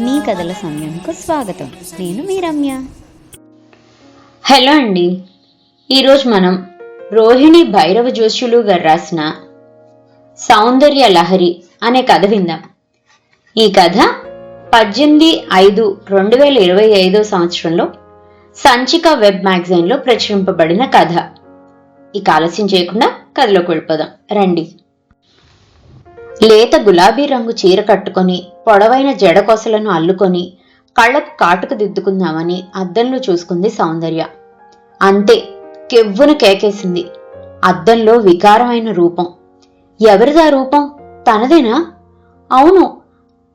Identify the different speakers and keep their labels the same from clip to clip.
Speaker 1: మీ కథల సమయంకు స్వాగతం. నేను మీ రమ్య.
Speaker 2: హలో అండి. ఈరోజు మనం రోహిణి భైరవ జోష్యులు గారు రాసిన సౌందర్య లహరి అనే కథ విందాం. ఈ కథ పద్దెనిమిది ఐదు రెండు వేల ఇరవై ఐదో సంవత్సరంలో సంచిక వెబ్ మ్యాగజైన్లో ప్రచురింపబడిన కథ. ఇక ఆలస్యం చేయకుండా కథలోకి వెళ్ళిపోదాం. రండి. లేత గులాబీ రంగు చీర కట్టుకొని పొడవైన జడకొసలను అల్లుకొని కళ్ళకు కాటుకు దిద్దుకుందామని అద్దంలో చూసుకుంది సౌందర్య. అంతే కెవ్వును కేకేసింది. అద్దంలో వికారమైన రూపం. ఎవరిదా రూపం? తనదేనా? అవును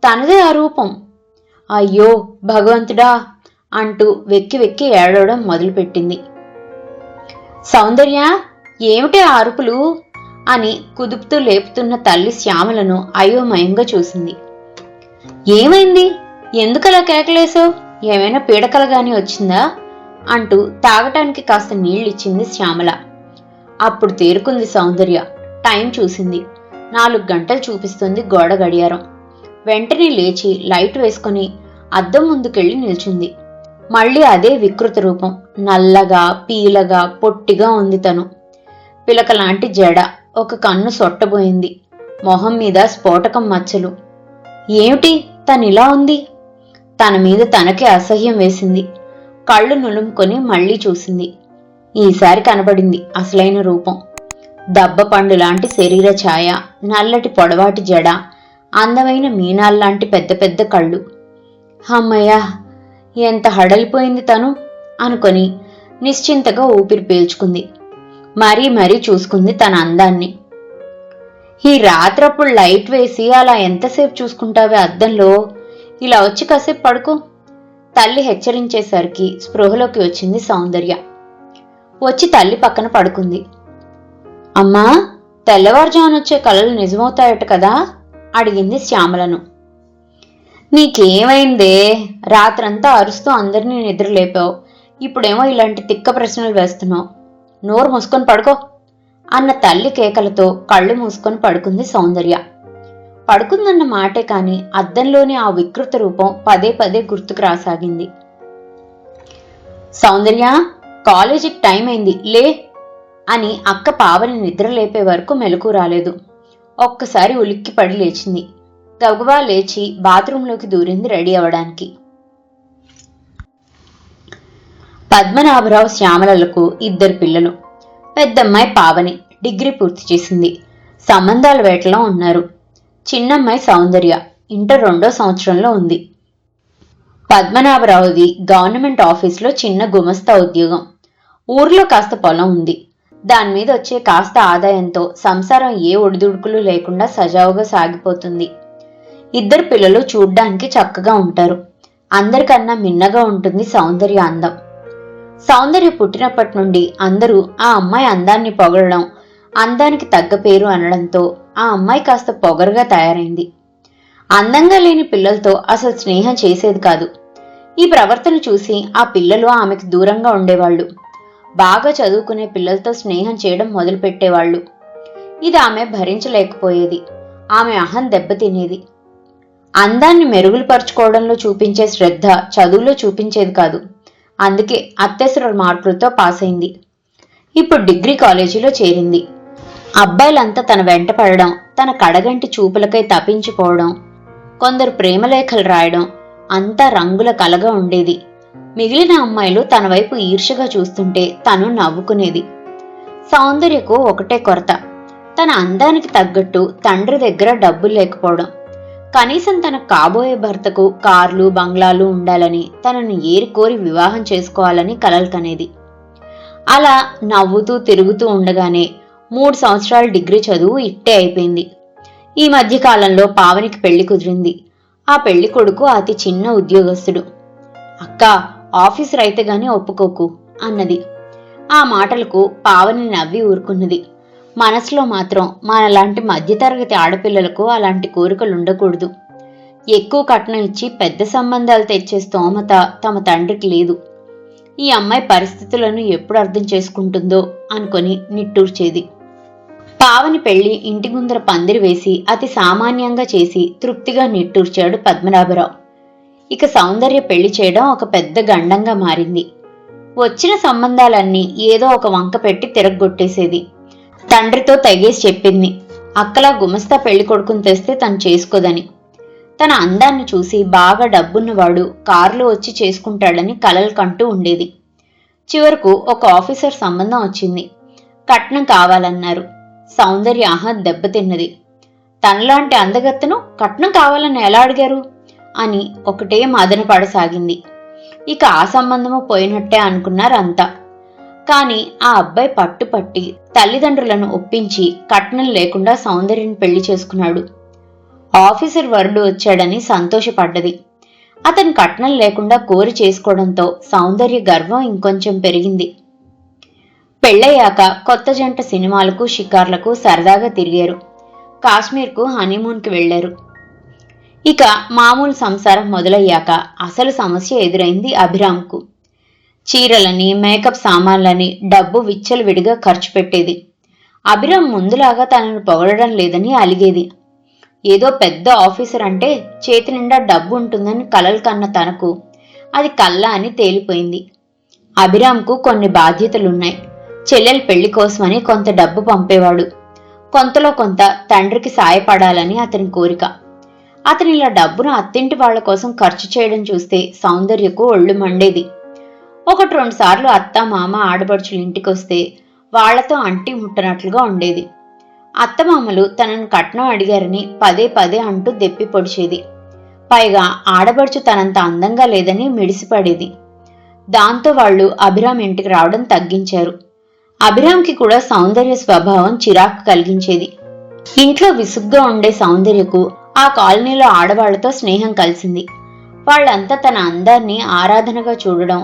Speaker 2: తనదే ఆ రూపం. అయ్యో భగవంతుడా అంటూ వెక్కి వెక్కి ఏడవడం మొదలుపెట్టింది. సౌందర్య ఏమిటి ఆ అరుపులు? అని కుదుపుతూ లేపుతున్న తల్లి శ్యామలను అయోమయంగా చూసింది. ఏమైంది? ఎందుకలా కేకలేసావు ఏమైనా పీడకల గాని వచ్చిందా? అంటూ తాగటానికి కాస్త నీళ్ళిచ్చింది శ్యామల. అప్పుడు తేరుకుంది సౌందర్య. టైం చూసింది. నాలుగు గంటలు చూపిస్తుంది గోడ గడియారం. వెంటనే లేచి లైట్ వేసుకొని అద్దం ముందుకెళ్ళి నిల్చుంది. మళ్ళీ అదే వికృత రూపం. నల్లగా పీలగా పొట్టిగా ఉంది తను. పిలకలాంటి జడ ఒక కన్ను సొట్టబోయింది. మొహం మీద స్ఫోటకం మచ్చలు. ఏమిటి? తనిలా ఉంది. తన మీద తనకే అసహ్యం వేసింది. కళ్ళు నులుముకొని మళ్ళీ చూసింది. ఈసారి కనబడింది అసలైన రూపం. దబ్బ పండు లాంటి శరీర ఛాయ నల్లటి పొడవాటి జడ అందమైన మీనాల్లాంటి పెద్ద పెద్ద కళ్ళు. అమ్మయ్యా ఎంత హడలిపోయింది తను అనుకొని నిశ్చింతగా ఊపిరి పీల్చుకుంది. మరీ మరీ చూసుకుంది తన అందాన్ని. ఈ రాత్రప్పుడు లైట్ వేసి అలా ఎంతసేపు చూసుకుంటావే అద్దంలో? ఇలా వచ్చి కాసేపు పడుకో. తల్లి హెచ్చరించేసరికి స్పృహలోకి వచ్చింది సౌందర్య. వచ్చి తల్లి పక్కన పడుకుంది. అమ్మా తెల్లవారుజామునొచ్చే కలలు నిజమవుతాయట కదా? అడిగింది శ్యామలను. నీకేమైందే? రాత్రంతా అరుస్తూ అందరినీ నిద్రలేపావు. ఇప్పుడేమో ఇలాంటి తిక్క ప్రశ్నలు వేస్తున్నావు. నోరు మూసుకొని పడుకో అన్న తల్లి కేకలతో కళ్ళు మూసుకొని పడుకుంది సౌందర్య. పడుకుందన్న మాటే కాని అద్దంలోని ఆ వికృత రూపం పదే పదే గుర్తుకు రాసాగింది. సౌందర్య కాలేజీకి టైం అయింది లే అని అక్క పావని నిద్ర లేపే వరకు మెలకు రాలేదు. ఒక్కసారి ఉలిక్కి పడి లేచింది. గబగబా లేచి బాత్రూంలోకి దూరింది రెడీ అవ్వడానికి. పద్మనాభరావు శ్యామలలకు ఇద్దరు పిల్లలు. పెద్దమ్మాయి పావని డిగ్రీ పూర్తి చేసింది. సంబంధాల వేటలో ఉన్నారు. చిన్నమ్మాయి సౌందర్య ఇంటర్ రెండో సంవత్సరంలో ఉంది. పద్మనాభరావుది గవర్నమెంట్ ఆఫీస్లో చిన్న గుమస్తా ఉద్యోగం. ఊర్లో కాస్త పొలం ఉంది. దాని మీద వచ్చే కాస్త ఆదాయంతో సంసారం ఏ ఒడిదుడుకులు లేకుండా సజావుగా సాగిపోతుంది. ఇద్దరు పిల్లలు చూడ్డానికి చక్కగా ఉంటారు. అందరికన్నా మిన్నగా ఉంటుంది సౌందర్య అందం. సౌందర్య పుట్టినప్పటి నుండి అందరూ ఆ అమ్మాయి అందాన్ని పొగడడం అందానికి తగ్గ పేరు అనడంతో ఆ అమ్మాయి కాస్త పొగరుగా తయారైంది. అందంగా లేని పిల్లలతో అసలు స్నేహం చేసేది కాదు. ఈ ప్రవర్తన చూసి ఆ పిల్లలు ఆమెకు దూరంగా ఉండేవాళ్ళు. బాగా చదువుకునే పిల్లలతో స్నేహం చేయడం మొదలుపెట్టేవాళ్ళు. ఇది ఆమె భరించలేకపోయేది. ఆమె అహం దెబ్బతినేది. అందాన్ని మెరుగులు పరుచుకోవడంలో చూపించే శ్రద్ధ చదువులో చూపించేది కాదు. అందుకే అత్యవసర మార్కులతో పాస్ అయింది. ఇప్పుడు డిగ్రీ కాలేజీలో చేరింది. అబ్బాయిలంతా తన వెంట పడడం తన కడగంటి చూపులకై తప్పించిపోవడం కొందరు ప్రేమలేఖలు రాయడం అంతా రంగుల కలగా ఉండేది. మిగిలిన అమ్మాయిలు తన వైపు ఈర్షగా చూస్తుంటే తను నవ్వుకునేది. సౌందర్యకు ఒకటే కొరత తన అందానికి తగ్గట్టు తండ్రి దగ్గర డబ్బులు లేకపోవడం. కనీసం తన కాబోయే భర్తకు కార్లు బంగ్లాలు ఉండాలని తనను ఏరుకోరి వివాహం చేసుకోవాలని కలలు కనేది. అలా నవ్వుతూ తిరుగుతూ ఉండగానే మూడు సంవత్సరాల డిగ్రీ చదువు ఇట్టే అయిపోయింది. ఈ మధ్య కాలంలో పావనికి పెళ్ళి కుదిరింది. ఆ పెళ్ళి కొడుకు అతి చిన్న ఉద్యోగస్తుడు. అక్క ఆఫీసర్ అయితే గాని ఒప్పుకోకు అన్నది. ఆ మాటలకు పావని నవ్వి ఊరుకున్నది. మనసులో మాత్రం మనలాంటి మధ్యతరగతి ఆడపిల్లలకు అలాంటి కోరికలు ఉండకూడదు. ఎక్కువ కట్నం ఇచ్చి పెద్ద సంబంధాలు తెచ్చే స్తోమత తమ తండ్రికి లేదు. ఈ అమ్మాయి పరిస్థితులను ఎప్పుడు అర్థం చేసుకుంటుందో అనుకొని నిట్టూర్చేది. పావని పెళ్ళి ఇంటి ముందర పందిరి వేసి అతి సామాన్యంగా చేసి తృప్తిగా నిట్టూర్చాడు పద్మనాభరావు. ఇక సౌందర్య పెళ్ళి చేయడం ఒక పెద్ద గండంగా మారింది. వచ్చిన సంబంధాలన్నీ ఏదో ఒక వంక పెట్టి తిరగొట్టేసేది. తండ్రితో తెగేసి చెప్పింది. అక్కలా గుమస్తా పెళ్ళి కొడుకుని తెస్తే తను చేసుకోదని. తన అందాన్ని చూసి బాగా డబ్బున్నవాడు కారులో వచ్చి చేసుకుంటాడని కలలు కంటూ ఉండేది. చివరకు ఒక ఆఫీసర్ సంబంధం వచ్చింది. కట్నం కావాలన్నారు. సౌందర్య ఆహా దెబ్బతిన్నది. తనలాంటి అందగత్తను కట్నం కావాలని ఎలా అడిగారు? అని ఒకటే మదన పడసాగింది. ఇక ఆ సంబంధము పోయినట్టే అనుకున్నారు అంతా కాని ఆ అబ్బాయి పట్టుపట్టి తల్లిదండ్రులను ఒప్పించి కట్నం లేకుండా సౌందర్యని పెళ్ళి చేసుకున్నాడు. ఆఫీసర్ వరుడు వచ్చాడని సంతోషపడ్డది. అతని కట్నం లేకుండా కోరి చేసుకోవడంతో సౌందర్య గర్వం ఇంకొంచెం పెరిగింది. పెళ్ళయ్యాక కొత్త జంట సినిమాలకు షికార్లకు సరదాగా తిరిగారు. కాశ్మీర్కు హనీమూన్కి వెళ్ళారు ఇక మామూలు సంసారం మొదలయ్యాక అసలు సమస్య ఎదురైంది అభిరామ్కు. చీరలని మేకప్ సామాన్లని డబ్బు విచ్చలు విడిగా ఖర్చు పెట్టేది. అభిరామ్ ముందులాగా తనను పొగడడం లేదని అలిగేది. ఏదో పెద్ద ఆఫీసర్ అంటే చేతి నిండా డబ్బు ఉంటుందని కలలు కన్న తనకు. అది కల్లా అని తేలిపోయింది. అభిరామ్కు కొన్ని బాధ్యతలున్నాయి. చెల్లెల పెళ్ళి కోసమని కొంత డబ్బు పంపేవాడు. కొంతలో కొంత తండ్రికి సాయపడాలని అతని కోరిక. అతని ఇలా డబ్బును అత్తింటి వాళ్ళ కోసం ఖర్చు చేయడం చూస్తే సౌందర్యకు ఒళ్ళు మండేది. ఒకటి రెండు సార్లు అత్త మామ ఆడపడుచులు ఇంటికొస్తే వాళ్ళతో అంటి ముట్టనట్లుగా ఉండేది. అత్తమామలు తనను కట్నం అడిగారని పదే పదే అంటూ దెప్పి పొడిచేది. పైగా ఆడబడుచు తనంత అందంగా లేదని మిడిసిపడేది. దాంతో వాళ్ళు అభిరామ్ ఇంటికి రావడం తగ్గించారు. అభిరామ్కి కూడా సౌందర్య స్వభావం చిరాకు కలిగించేది. ఇంట్లో విసుగ్గా ఉండే సౌందర్యకు ఆ కాలనీలో ఆడవాళ్ళతో స్నేహం కలిసింది. వాళ్ళంతా తన అందాన్ని ఆరాధనగా చూడడం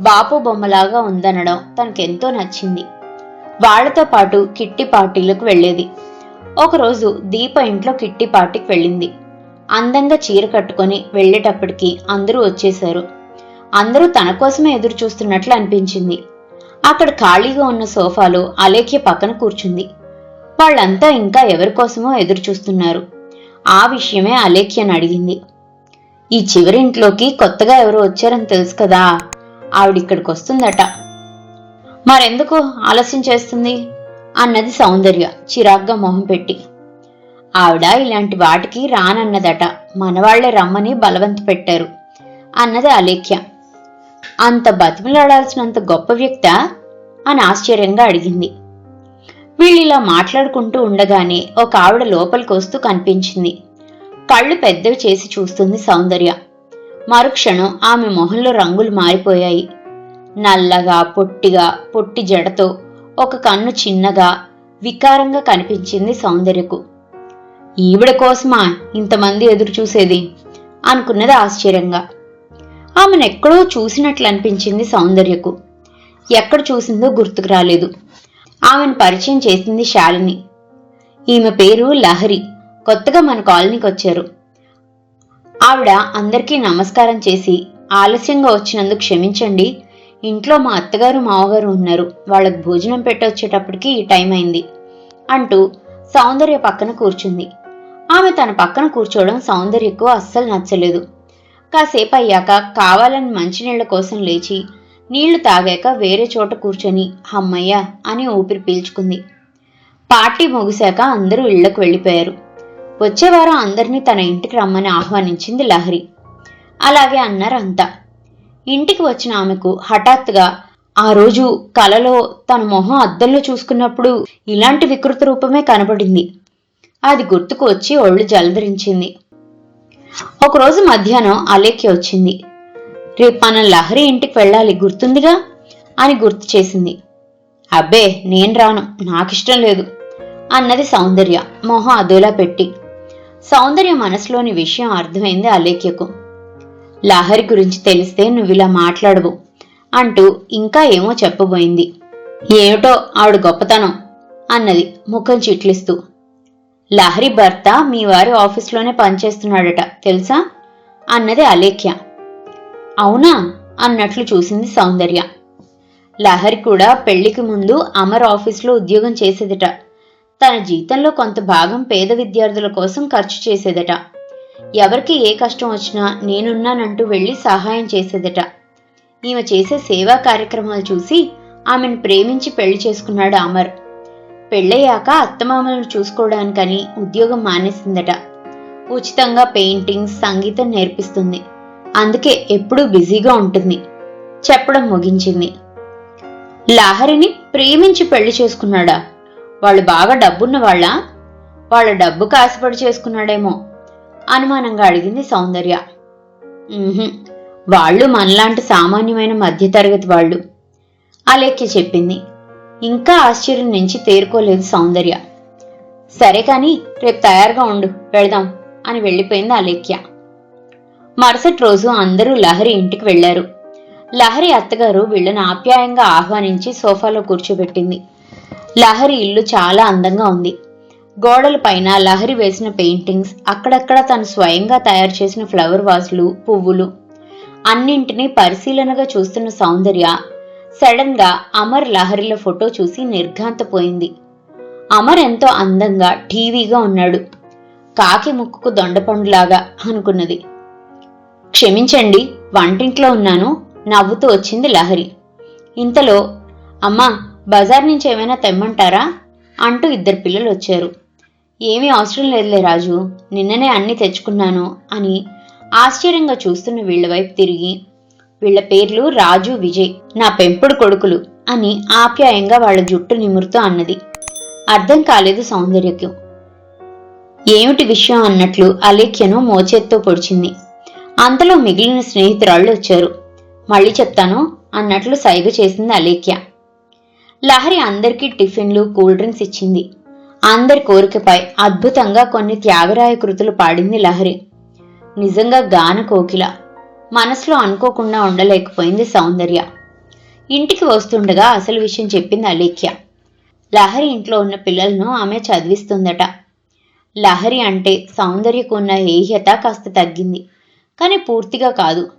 Speaker 2: బాపు బొమ్మలాగా ఉందనడం తనకెంతో నచ్చింది. వాళ్ళతో పాటు కిట్టి పార్టీలకు వెళ్ళేది. ఒకరోజు దీప ఇంట్లో కిట్టి పార్టీకి వెళ్ళింది. అందంగా చీర కట్టుకొని వెళ్ళేటప్పటికి అందరూ వచ్చేశారు. అందరూ తన కోసమే ఎదురు చూస్తున్నట్లు అనిపించింది. అక్కడ ఖాళీగా ఉన్న సోఫాలో అలేఖ్య పక్కన కూర్చుంది. వాళ్ళంతా ఇంకా ఎవరి కోసమో ఎదురు చూస్తున్నారు. ఆ విషయమే అలేఖ్యను అడిగింది. ఈ చివరింట్లోకి కొత్తగా ఎవరు వచ్చారని తెలుసు కదా. ఆవిడిక్కడికి వస్తుందట మరెందుకు ఆలస్యం చేస్తుంది? అన్నది సౌందర్య చిరాగ్గా మొహం పెట్టి. ఆవిడ ఇలాంటి వాటికి రానన్నదట. మనవాళ్ళే రమ్మని బలవంత పెట్టారు అన్నది అలేఖ్య. అంత బతిమలాడాల్సినంత గొప్ప వ్యక్త? అని ఆశ్చర్యంగా అడిగింది. వీళ్ళు ఇలా మాట్లాడుకుంటూ ఉండగానే ఒక ఆవిడ లోపలికి వస్తూ కనిపించింది. కళ్ళు పెద్దవి చేసి చూస్తుంది సౌందర్య. మరుక్షణం ఆమె మొహంలో రంగులు మారిపోయాయి. నల్లగా పొట్టిగా పొట్టి జడతో ఒక కన్ను చిన్నగా వికారంగా కనిపించింది సౌందర్యకు. ఈవిడ కోసమా ఇంతమంది ఎదురు చూసేది? అనుకున్నది ఆశ్చర్యంగా. ఆమెను ఎక్కడో చూసినట్లు అనిపించింది సౌందర్యకు. ఎక్కడ చూసిందో గుర్తుకు రాలేదు. ఆమెను పరిచయం చేసింది శాలిని. ఈమె పేరు లహరి. కొత్తగా మన కాలనీకి వచ్చారు ఆవిడ అందరికీ నమస్కారం చేసి ఆలస్యంగా వచ్చినందుకు క్షమించండి. ఇంట్లో మా అత్తగారు మావగారు ఉన్నారు. వాళ్ళకు భోజనం పెట్టొచ్చేటప్పటికి ఈ టైం అయింది అంటూ సౌందర్య పక్కన కూర్చుంది. ఆమె తన పక్కన కూర్చోవడం సౌందర్యకు అస్సలు నచ్చలేదు. కాసేపు అయ్యాక కావాలని మంచినీళ్ళ కోసం లేచి నీళ్ళు తాగాక వేరే చోట కూర్చొని హమ్మయ్య అని ఊపిరి పీల్చుకుంది. పార్టీ ముగిశాక అందరూ ఇళ్ళకు వెళ్ళిపోయారు. వచ్చేవారం అందరినీ తన ఇంటికి రమ్మని ఆహ్వానించింది లహరి. అలాగే అన్నారు అంతా. ఇంటికి వచ్చిన ఆమెకు హఠాత్తుగా ఆ రోజు కలలో తన మొహం అద్దంలో చూసుకున్నప్పుడు ఇలాంటి వికృత రూపమే కనబడింది అది గుర్తుకు వచ్చి ఒళ్ళు జలధరించింది ఒకరోజు మధ్యాహ్నం అలేఖ్య వచ్చింది. రేపు మనం లహరి ఇంటికి వెళ్ళాలి గుర్తుందిగా? అని గుర్తు చేసింది. అబ్బే నేను రాను నాకిష్టం లేదు అన్నది సౌందర్య మొహం అదోలా పెట్టి. సౌందర్య మనసులోని విషయం అర్థమైంది అలేఖ్యకు. లాహరి గురించి తెలిస్తే నువ్విలా మాట్లాడవు అంటూ ఇంకా ఏమో చెప్పబోయింది. ఏమిటో ఆవిడ గొప్పతనం అన్నది ముఖం చిట్లిస్తూ. లహరి భర్త మీ వారి ఆఫీస్లోనే పనిచేస్తున్నాడట తెలుసా? అన్నది అలేఖ్య. అవునా? అన్నట్లు చూసింది సౌందర్య. లహరి కూడా పెళ్ళికి ముందు అమర్ ఆఫీస్లో ఉద్యోగం చేసేదట. తన జీతంలో కొంత భాగం పేద విద్యార్థుల కోసం ఖర్చు చేసేదట. ఎవరికి ఏ కష్టం వచ్చినా నేనున్నానంటూ వెళ్ళి సహాయం చేసేదట. ఈమె చేసే సేవా కార్యక్రమాలు చూసి ఆమెను ప్రేమించి పెళ్ళి చేసుకున్నాడు అమర్. పెళ్ళయ్యాక అత్తమామలను చూసుకోవడానికని ఉద్యోగం మానేసిందట. ఉచితంగా పెయింటింగ్స్ సంగీతం నేర్పిస్తుంది. అందుకే ఎప్పుడూ బిజీగా ఉంటుంది. చెప్పడం ముగించింది. లాహరిని ప్రేమించి పెళ్ళి చేసుకున్నాడా? వాళ్ళు బాగా డబ్బున్న వాళ్ళ వాళ్ళ డబ్బు కాసిపడి చేసుకున్నాడేమో? అనుమానంగా అడిగింది సౌందర్య. వాళ్ళు మనలాంటి సామాన్యమైన మధ్యతరగతి వాళ్ళు. అలేఖ్య చెప్పింది. ఇంకా ఆశ్చర్యం నుంచి తేరుకోలేదు సౌందర్య. సరే కాని రేపు తయారుగా ఉండు వెళదాం అని వెళ్ళిపోయింది అలేఖ్య. మరుసటి రోజు అందరూ లహరి ఇంటికి వెళ్ళారు లహరి అత్తగారు వీళ్ళని ఆప్యాయంగా ఆహ్వానించి సోఫాలో కూర్చోబెట్టింది. లహరి ఇల్లు చాలా అందంగా ఉంది. గోడలపైన లహరి వేసిన పెయింటింగ్స్ అక్కడక్కడ తను స్వయంగా తయారు చేసిన ఫ్లవర్ వాజులు పువ్వులు. అన్నింటినీ పరిశీలనగా చూస్తున్న సౌందర్య సడన్గా అమర్ లహరిల ఫోటో చూసి నిర్ఘాంతపోయింది. అమర్ ఎంతో అందంగా టీవీగా ఉన్నాడు. కాకి ముక్కుకు దొండపండులాగా అనుకున్నది. క్షమించండి వంటింట్లో ఉన్నాను నవ్వుతూ వచ్చింది లహరి. ఇంతలో అమ్మా బజార్ నుంచి ఏమైనా తెమ్మంటారా? అంటూ ఇద్దరు పిల్లలు వచ్చారు. ఏమీ అవసరం లేదులే రాజు నిన్ననే అన్ని తెచ్చుకున్నాను అని ఆశ్చర్యంగా చూస్తున్న వీళ్ళ వైపు తిరిగి వీళ్ళ పేర్లు రాజు విజయ్ నా పెంపుడు కొడుకులు అని ఆప్యాయంగా వాళ్ళ జుట్టు నిమురుతూ అన్నది. అర్థం కాలేదు సౌందర్యకు. ఏమిటి విషయం అన్నట్లు అలేఖ్యను మోచేత్తో పొడిచింది. అంతలో మిగిలిన స్నేహితురాళ్ళు వచ్చారు. మళ్ళీ చెప్తాను అన్నట్లు సైగ చేసింది అలేఖ్య. లహరి అందరికీ టిఫిన్లు కూల్ డ్రింక్స్ ఇచ్చింది. అందరి కోరికపై అద్భుతంగా కొన్ని త్యాగరాయ కృతులు పాడింది లహరి. నిజంగా గాన కోకిల. మనసులో అనుకోకుండా ఉండలేకపోయింది సౌందర్య. ఇంటికి వస్తుండగా అసలు విషయం చెప్పింది అలేఖ్య. లహరి ఇంట్లో ఉన్న పిల్లలను ఆమె చదివిస్తుందట. లహరి అంటే సౌందర్యకు ఉన్న ఏహ్యత కాస్త తగ్గింది. కానీ పూర్తిగా కాదు.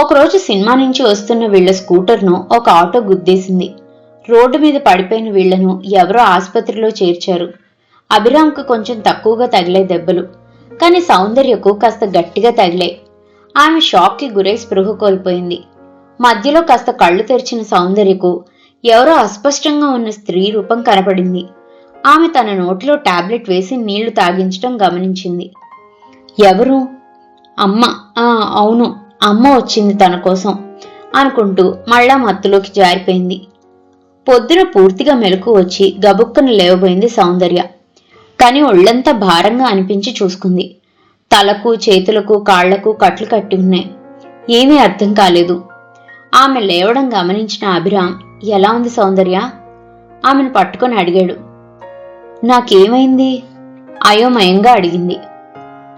Speaker 2: ఒకరోజు సినిమా నుంచి వస్తున్న వీళ్ళ స్కూటర్ను ఒక ఆటో గుద్దేసింది. రోడ్డు మీద పడిపోయిన వీళ్ళను ఎవరో ఆసుపత్రిలో చేర్చారు. అభిరామ్కు కొంచెం తక్కువగా తగిలే దెబ్బలు కానీ సౌందర్యకు కాస్త గట్టిగా తగిలాయి ఆమె షాక్కి గురై స్పృహ కోల్పోయింది. మధ్యలో కాస్త కళ్ళు తెరిచిన సౌందర్యకు ఎవరో అస్పష్టంగా ఉన్న స్త్రీ రూపం కనపడింది. ఆమె తన నోటిలో టాబ్లెట్ వేసి నీళ్ళు తాగించడం గమనించింది. ఎవరు? అమ్మ. ఆ అవును. అమ్మ వచ్చింది తన కోసం అనుకుంటూ మళ్ళా మత్తులోకి జారిపోయింది. పొద్దున పూర్తిగా మెలకు వచ్చి గబుక్కన లేవబోయింది సౌందర్య. కానీ ఒళ్ళంతా భారంగా అనిపించి చూసుకుంది. తలకు చేతులకు కాళ్ళకు కట్లు కట్టి ఉన్నాయి. ఏమీ అర్థం కాలేదు. ఆమె లేవడం గమనించిన అభిరామ్ ఎలా ఉంది సౌందర్య? ఆమెను పట్టుకొని అడిగాడు. నాకేమైంది? అయోమయంగా అడిగింది.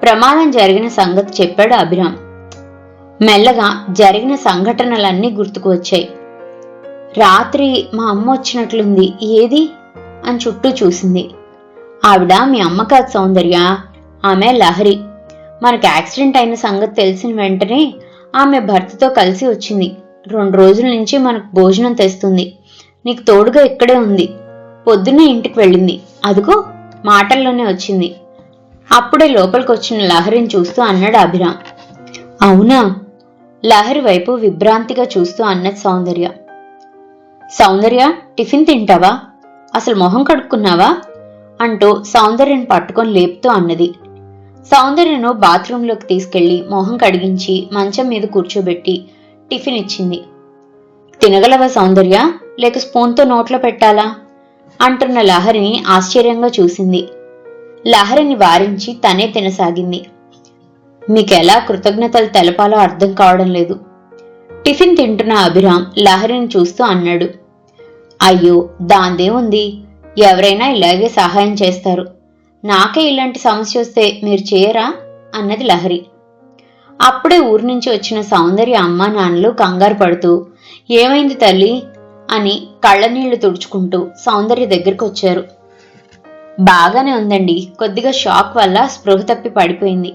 Speaker 2: ప్రమాదం జరిగిన సంగతి చెప్పాడు అభిరామ్. మెల్లగా జరిగిన సంఘటనలన్నీ గుర్తుకు వచ్చాయి. రాత్రి మా అమ్మ వచ్చినట్లుంది ఏది? అని చుట్టూ చూసింది. ఆవిడ మీ అమ్మ కాదు సౌందర్య ఆమె లహరి. మనకు యాక్సిడెంట్ అయిన సంగతి తెలిసిన వెంటనే ఆమె భర్తతో కలిసి వచ్చింది. రెండు రోజుల నుంచి మనకు భోజనం తెస్తుంది. నీకు తోడుగా ఇక్కడే ఉంది. పొద్దున్నే ఇంటికి వెళ్ళింది. అదిగో మాటల్లోనే వచ్చింది. అప్పుడే లోపలికి వచ్చిన లహరిని చూస్తూ అన్నాడు అభిరామ్. అవునా? లహరి వైపు విభ్రాంతిగా చూస్తూ అన్నది సౌందర్య. సౌందర్య టిఫిన్ తింటావా? అసలు మొహం కడుక్కున్నావా? అంటూ సౌందర్యను పట్టుకొని లేపుతూ అన్నది. సౌందర్యను బాత్రూంలోకి తీసుకెళ్ళి మొహం కడిగించి మంచం మీద కూర్చోబెట్టి టిఫిన్ ఇచ్చింది. తినగలవా సౌందర్య? లేక స్పూన్తో నోట్లో పెట్టాలా? అంటున్న లహరిని ఆశ్చర్యంగా చూసింది. లహరిని వారించి తనే తినసాగింది. మీకెలా కృతజ్ఞతలు తెలపాలో అర్థం కావడం లేదు. టిఫిన్ తింటున్న అభిరామ్ లహరిని చూస్తూ అన్నాడు. అయ్యో దాందేముంది ఎవరైనా ఇలాగే సహాయం చేస్తారు. నాకే ఇలాంటి సమస్య వస్తే మీరు చేయరా? అన్నది లహరి. అప్పుడే ఊరి నుంచి వచ్చిన సౌందర్య అమ్మా నాన్నలు కంగారు పడుతూ ఏమైంది తల్లి? అని కళ్ళనీళ్ళు తుడుచుకుంటూ సౌందర్య దగ్గరికి వచ్చారు. బాగానే ఉందండి. కొద్దిగా షాక్ వల్ల స్పృహ తప్పి పడిపోయింది.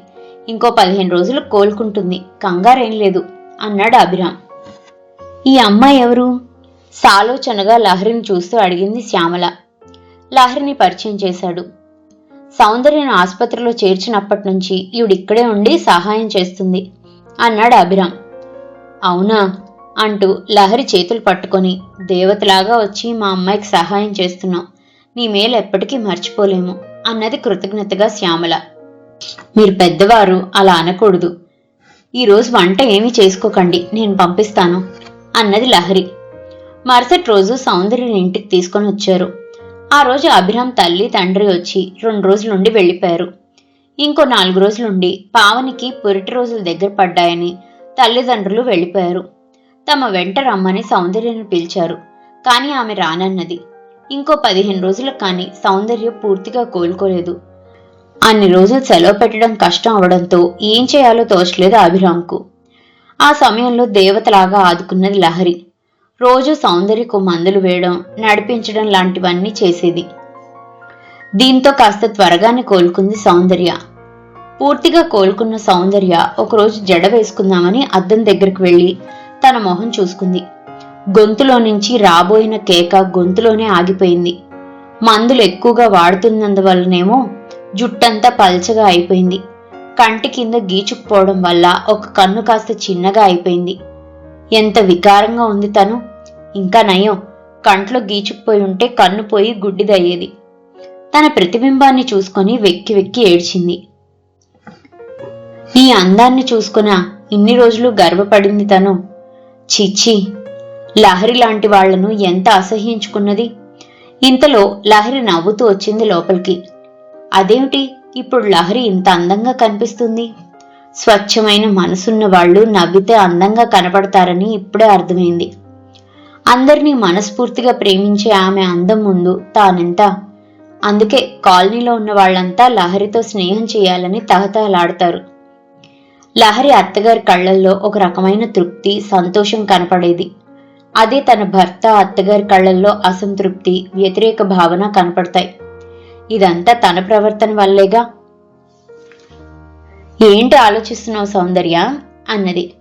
Speaker 2: ఇంకో పదిహేను రోజులు కోలుకుంటుంది. కంగారేం లేదు అన్నాడు అభిరామ్. ఈ అమ్మాయి ఎవరు? సాలోచనగా లహరిని చూస్తూ అడిగింది శ్యామల. లహరిని పరిచయం చేశాడు. సౌందర్యను ఆసుపత్రిలో చేర్చినప్పటి నుంచి ఈవిడిక్కడే ఉండి సహాయం చేస్తుంది అన్నాడు అభిరామ్. అవునా? అంటూ లహరి చేతులు పట్టుకొని దేవతలాగా వచ్చి మా అమ్మాయికి సహాయం చేస్తున్నావు నీ మేలు ఎప్పటికీ మర్చిపోలేము అన్నది కృతజ్ఞతగా శ్యామల. మీరు పెద్దవారు అలా అనకూడదు. ఈరోజు వంట ఏమీ చేసుకోకండి నేను పంపిస్తాను అన్నది లహరి. మరుసటి రోజు సౌందర్యని ఇంటికి తీసుకొని వచ్చారు. ఆ రోజు అభిరామ్ తల్లి తండ్రి వచ్చి రెండు రోజులుండి వెళ్ళిపోయారు. ఇంకో నాలుగు రోజులుండి పావనికి పురిటి రోజులు దగ్గర పడ్డాయని తల్లిదండ్రులు వెళ్ళిపోయారు. తమ వెంట రమ్మని సౌందర్యను పిలిచారు కానీ ఆమె రానన్నది. ఇంకో పదిహేను రోజులకు కానీ సౌందర్యం పూర్తిగా కోలుకోలేదు. అన్ని రోజులు సెలవు పెట్టడం కష్టం అవడంతో ఏం చేయాలో తోచలేదు అభిరామ్కు. ఆ సమయంలో దేవతలాగా ఆదుకున్నది లహరి. రోజు సౌందర్యకు మందులు వేయడం నడిపించడం లాంటివన్నీ చేసేది. దీంతో కాస్త త్వరగానే కోలుకుంది సౌందర్య. పూర్తిగా కోలుకున్న సౌందర్య ఒకరోజు జడ వేసుకుందామని అద్దం దగ్గరికి వెళ్ళి తన మొహం చూసుకుంది. గొంతులో నుంచి రాబోయిన కేక గొంతులోనే ఆగిపోయింది. మందులు ఎక్కువగా వాడుతున్నందువల్లనేమో జుట్టంతా పల్చగా అయిపోయింది. కంటి కింద గీచుకుపోవడం వల్ల ఒక కన్ను కాస్త చిన్నగా అయిపోయింది. ఎంత వికారంగా ఉంది తను. ఇంకా నయం. కంట్లో గీచుకుపోయి ఉంటే కన్ను పోయి గుడ్డిదయ్యేది. తన ప్రతిబింబాన్ని చూసుకొని వెక్కి వెక్కి ఏడ్చింది. ఈ అందాన్ని చూసుకున్నా ఇన్ని రోజులు గర్వపడింది తను. చిచ్చి లహరి లాంటి వాళ్ళను ఎంత అసహ్యించుకున్నది. ఇంతలో లహరి నవ్వుతూ వచ్చింది లోపలికి. అదేమిటి? ఇప్పుడు లహరి ఇంత అందంగా కనిపిస్తుంది. స్వచ్ఛమైన మనసున్న వాళ్ళు నవ్వితే అందంగా కనపడతారని ఇప్పుడే అర్థమైంది. అందరినీ మనస్ఫూర్తిగా ప్రేమించే ఆమె అందం ముందు తానెంత? అందుకే కాలనీలో ఉన్న వాళ్ళంతా లహరితో స్నేహం చేయాలని తహతహలాడతారు. లహరి అత్తగారి కళ్ళల్లో ఒక రకమైన తృప్తి సంతోషం కనపడేది. అదే తన భర్త అత్తగారి కళ్ళల్లో అసంతృప్తి వ్యతిరేక భావన కనపడతాయి. ఇదంతా తన ప్రవర్తన వల్లేగా? ఏంటి ఆలోచిస్తున్నావు సౌందర్య? అన్నది.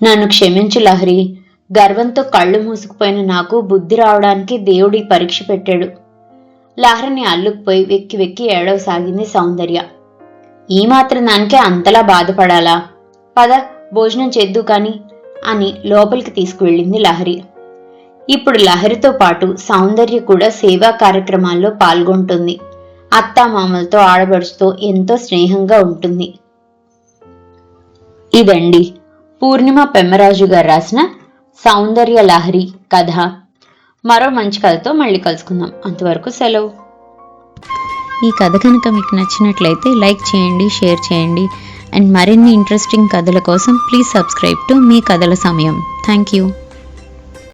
Speaker 2: నన్ను క్షమించు లహరి. గర్వంతో కళ్ళు మూసుకుపోయిన నాకు బుద్ధి రావడానికి దేవుడి పరీక్ష పెట్టాడు. లహరిని అల్లుకుపోయి వెక్కి వెక్కి ఏడవసాగింది సౌందర్య. ఈ మాత్రం దానికే అంతలా బాధపడాలా? పద భోజనం చేద్దు కాని అని లోపలికి తీసుకువెళ్ళింది లహరి. ఇప్పుడు లహరితో పాటు సౌందర్య కూడా సేవా కార్యక్రమాల్లో పాల్గొంటుంది. అత్తామామలతో ఆడబడుచుతో ఎంతో స్నేహంగా ఉంటుంది. ఇదండి పూర్ణిమ పెమ్మరాజు గారు రాసిన సౌందర్య లహరి కథ. మరో మంచి కథతో మళ్ళీ కలుసుకుందాం. అంతవరకు సెలవు.
Speaker 1: ఈ కథ కనుక మీకు నచ్చినట్లయితే లైక్ చేయండి షేర్ చేయండి. అండ్ మరిన్ని ఇంట్రెస్టింగ్ కథల కోసం ప్లీజ్ సబ్స్క్రైబ్ టు మీ కథల సమయం. Thank you.